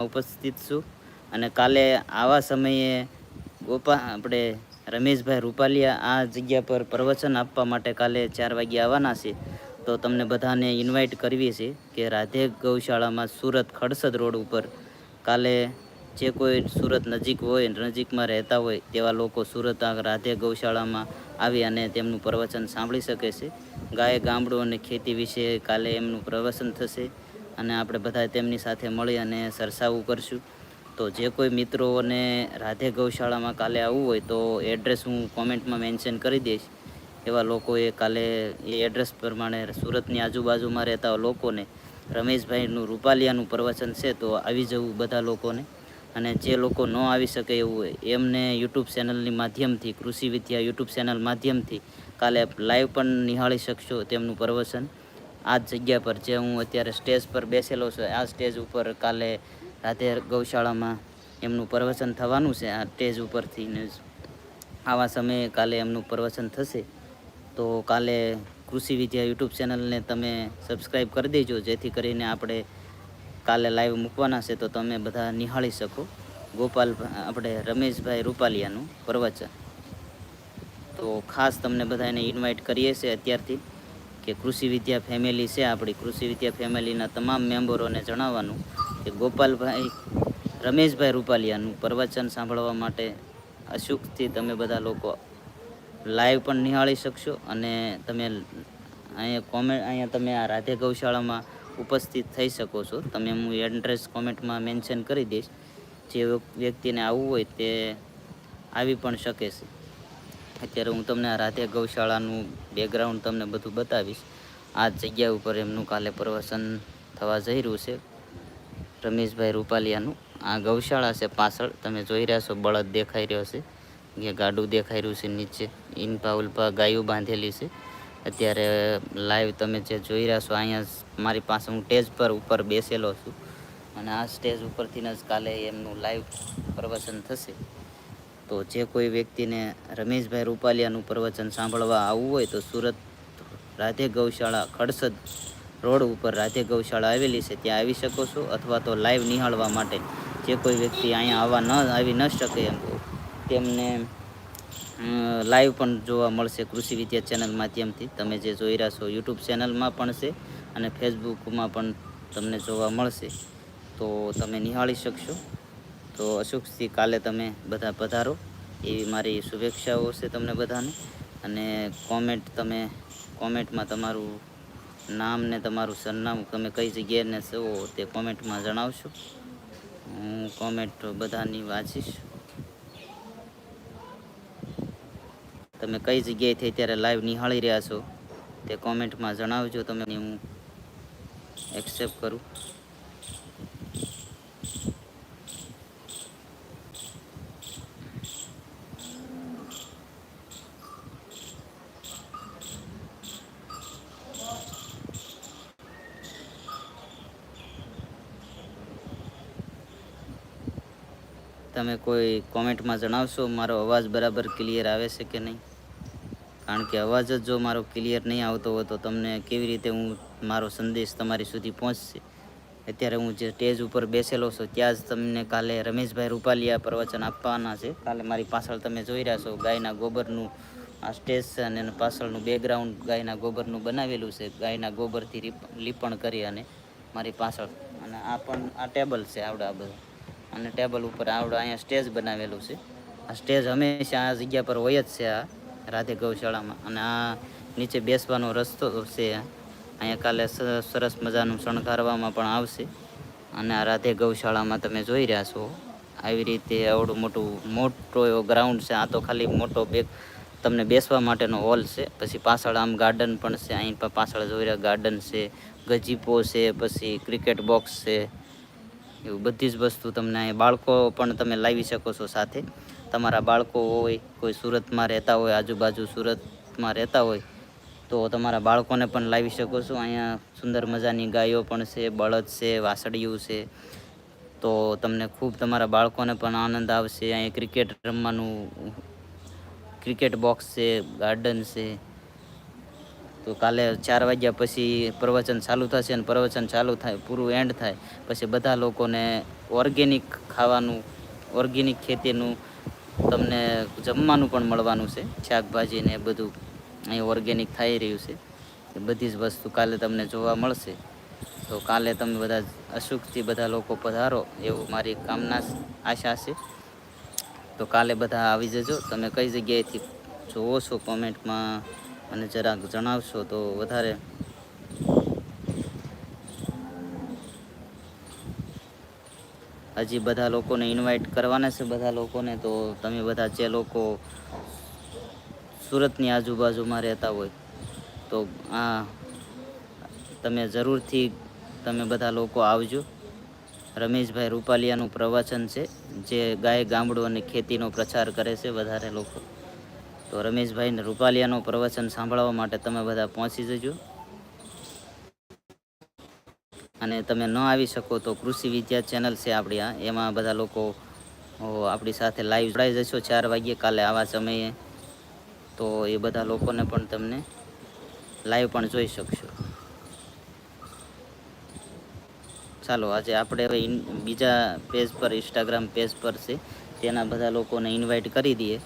ઉપસ્થિત છું. અને કાલે આવા સમયે ગોપા, આપણે રમેશભાઈ રૂપાલિયા આ જગ્યા પર પ્રવચન આપવા માટે કાલે ચાર વાગે આવવાના છે. તો તમને બધાને ઇન્વાઇટ કરવી છે કે રાધે ગૌશાળામાં સુરત ખડસદ રોડ ઉપર કાલે જે કોઈ સુરત નજીક હોય નજીકમાં રહેતા હોય તેવા લોકો સુરત આ રાધે ગૌશાળામાં આવી અને તેમનું પ્રવચન સાંભળી શકે છે. ગાય, ગામડું અને ખેતી વિશે કાલે એમનું પ્રવચન થશે. અને આપણે બધા તેમની સાથે મળી અને સરસાવું કરશું. તો જે કોઈ મિત્રોને રાધે ગૌશાળામાં કાલે આવવું હોય તો એડ્રેસ હું કોમેન્ટમાં મેન્શન કરી દઈશ. એવા લોકોએ કાલે એ એડ્રેસ પ્રમાણે સુરતની આજુબાજુમાં રહેતા લોકોને રમેશભાઈનું રૂપાલિયાનું પ્રવચન છે તો આવી જવું બધા લોકોને. અને જે લોકો ન આવી શકે એવું હોય, એમને યુટ્યુબ ચેનલની માધ્યમથી, કૃષિ વિદ્યા યુટ્યુબ ચેનલ માધ્યમથી કાલે લાઈવ પણ નિહાળી શકશો તેમનું પ્રવચન. આ જ જગ્યા પર જે હું અત્યારે સ્ટેજ પર બેસેલો છું. આ સ્ટેજ ઉપર કાલે રાતે ગૌશાળામાં એમનું પ્રવચન થવાનું છે. આ સ્ટેજ ઉપરથી ને આવા સમયે કાલે એમનું પ્રવચન થશે. તો કાલે કૃષિ વિદ્યા યુટ્યુબ ચેનલને તમે સબસ્ક્રાઈબ કરી દેજો. જેથી કરીને આપણે કાલે લાઈવ મૂકવાના છે. તો તમે બધા નિહાળી શકો. ગોપાલ આપણે રમેશભાઈ રૂપાલિયાનું પ્રવચન. તો ખાસ તમને બધાને ઇન્વાઇટ કરીએ છીએ અત્યારથી. કે કૃષિ વિદ્યા ફેમિલી છે આપણી. કૃષિ વિદ્યા ફેમિલીના તમામ મેમ્બરોને જણાવવાનું કે ગોપાલભાઈ, રમેશભાઈ રૂપાલિયાનું પ્રવચન સાંભળવા માટે અશુકથી તમે બધા લોકો લાઈવ પણ નિહાળી શકશો અને તમે અહીંયા કોમેન્ટ અહીંયા તમે આ રાધે ગૌશાળામાં ઉપસ્થિત થઈ શકો છો. તમે હું એડ્રેસ કોમેન્ટમાં મેન્શન કરી દઈશ. જે વ્યક્તિને આવવું હોય તે આવી પણ શકે છે. અત્યારે હું તમને રાતે ગૌશાળાનું બેકગ્રાઉન્ડ તમને બધું બતાવીશ. આ જગ્યા ઉપર એમનું કાલે પ્રવચન થવા જઈ રહ્યું છે. રમેશભાઈ રૂપાલિયાનું. આ ગૌશાળા છે પાછળ. તમે જોઈ રહ્યા છો, બળદ દેખાઈ રહ્યો છે. કે ગાડું દેખાઈ રહ્યું છે નીચે. ઇનપા ઉલ્પા ગાયો બાંધેલી છે. અત્યારે લાઈવ તમે જે જોઈ રહ્યા છો, અહીંયા મારી પાસે હું સ્ટેજ પર ઉપર બેસેલો છું. અને આ સ્ટેજ ઉપરથી જ કાલે એમનું લાઈવ પ્રવચન થશે. તો જે કોઈ વ્યક્તિને રમેશભાઈ રૂપાલિયાનું પ્રવચન સાંભળવા આવવું હોય તો સુરત રાધે ગૌશાળા ખડસદ રોડ ઉપર રાધે ગૌશાળા આવેલી છે. ત્યાં આવી શકો છો અથવા તો લાઈવ નિહાળવા માટે. જે કોઈ વ્યક્તિ અહીંયા આવવા ન, આવી ન શકે એમ તેમને લાઈવ પણ જોવા મળશે કૃષિ વિદ્યા ચેનલ માધ્યમથી. તમે જે જોઈ રહ્યા છો યુટ્યુબ ચેનલમાં પણ છે અને ફેસબુકમાં પણ તમને જોવા મળશે. તો તમે નિહાળી શકશો. તો અશુકથી કાલે તમે બધા પધારો. એવી મારી શુભેચ્છાઓ છે તમને બધાને. અને કોમેન્ટ તમે, કોમેન્ટમાં તમારું નામ ને તમારું સરનામું તમે કઈ જગ્યાને છો તે કોમેન્ટમાં જણાવશો. હું કોમેન્ટ બધાની વાંચીશ. તમે કઈ જગ્યાએથી અત્યારે લાઈવ નિહાળી રહ્યા છો તે કોમેન્ટમાં જણાવજો. તમે હું એક્સેપ્ટ કરું. તમે કોઈ કોમેન્ટમાં જણાવશો મારો અવાજ બરાબર ક્લિયર આવે છે કે નહીં? કારણ કે અવાજ જ જો મારો ક્લિયર નહીં આવતો હોય તો તમને કેવી રીતે હું મારો સંદેશ તમારી સુધી પહોંચશે? અત્યારે હું જે સ્ટેજ ઉપર બેસેલો છું, ત્યાં જ તમને કાલે રમેશભાઈ રૂપાલિયા પ્રવચન આપવાના છે. કાલે મારી પાછળ તમે જોઈ રહ્યા છો, ગાયના ગોબરનું આ સ્ટેજ છે અને એનું પાછળનું બેકગ્રાઉન્ડ ગાયના ગોબરનું બનાવેલું છે. ગાયના ગોબરથી લીપણ કરી અને મારી પાછળ અને આ પણ આ ટેબલ છે આવડે આ બધું અને ટેબલ ઉપર આવડો અહીંયા સ્ટેજ બનાવેલું છે. આ સ્ટેજ હંમેશા આ જગ્યા પર હોય જ છે આ રાધે ગૌશાળામાં. અને આ નીચે બેસવાનો રસ્તો છે. અહીંયા કાલે સરસ મજાનું શણગારવામાં પણ આવશે. અને આ રાધે ગૌશાળામાં તમે જોઈ રહ્યા છો. આવી રીતે આવડું મોટું, મોટો એવો ગ્રાઉન્ડ છે. આ તો ખાલી મોટો બેગ તમને બેસવા માટેનો હોલ છે. પછી પાછળ આમ ગાર્ડન પણ છે. અહીં પાછળ જોઈ રહ્યા ગાર્ડન છે. ગજીપો છે. પછી ક્રિકેટ બોક્સ છે. એવું બધી જ વસ્તુ તમને અહીં બાળકો પણ તમે લાવી શકો છો સાથે. તમારા બાળકો હોય, કોઈ સુરતમાં રહેતા હોય, આજુબાજુ સુરતમાં રહેતા હોય, તો તમારા બાળકોને પણ લાવી શકો છો. અહીંયા સુંદર મજાની ગાયો પણ છે, બળદ છે વાસળિયું છે. તો તમને ખૂબ તમારા બાળકોને પણ આનંદ આવશે. અહીંયા ક્રિકેટ રમવાનું, ક્રિકેટ બોક્સ છે, ગાર્ડન છે. તો કાલે ચાર વાગ્યા પછી પ્રવચન ચાલુ થશે અને પ્રવચન ચાલુ થાય, પૂરું એન્ડ થાય. પછી બધા લોકોને ઓર્ગેનિક ખાવાનું ઓર્ગેનિક ખેતીનું તમને જમવાનું પણ મળવાનું છે. શાકભાજી ને એ બધું અહીં ઓર્ગેનિક થઈ રહ્યું છે. એ બધી જ વસ્તુ કાલે તમને જોવા મળશે. તો કાલે તમે બધા અસુખથી બધા લોકો પધારો, એવું મારી કામના આશા છે. તો કાલે બધા આવી જજો. તમે કઈ જગ્યાએથી જોવો છો કોમેન્ટમાં મને જરાક જણાવશો તો વધારે. હજી બધા લોકોને ઇન્વાઇટ કરવાના છે બધા લોકોને, તો તમે બધા જે લોકો સુરતની આજુબાજુમાં રહેતા હોય, તો આ તમે જરૂરથી તમે બધા લોકો આવજો. રમેશભાઈ રૂપાલિયાનું પ્રવચન છે, જે ગાય ગામડું અને ખેતીનો પ્રચાર કરે છે વધારે લોકો. તો રમેશભાઈને રૂપાલિયાનું પ્રવચન સાંભળવા માટે તમે બધા પહોંચી જજો. અને તમે ન આવી શકો તો કૃષિ વિદ્યા ચેનલ છે આપણી એમાં બધા લોકો આપણી સાથે લાઈવ જોડાઈ જશો ચાર વાગ્યે કાલે આવા સમયે. તો એ બધા લોકોને પણ તમને લાઈવ પણ જોઈ શકશો. ચાલો, આજે આપણે હવે બીજા પેજ પર ઇન્સ્ટાગ્રામ પેજ પર છે. તેના બધા લોકોને ઇન્વાઇટ કરી દઈએ.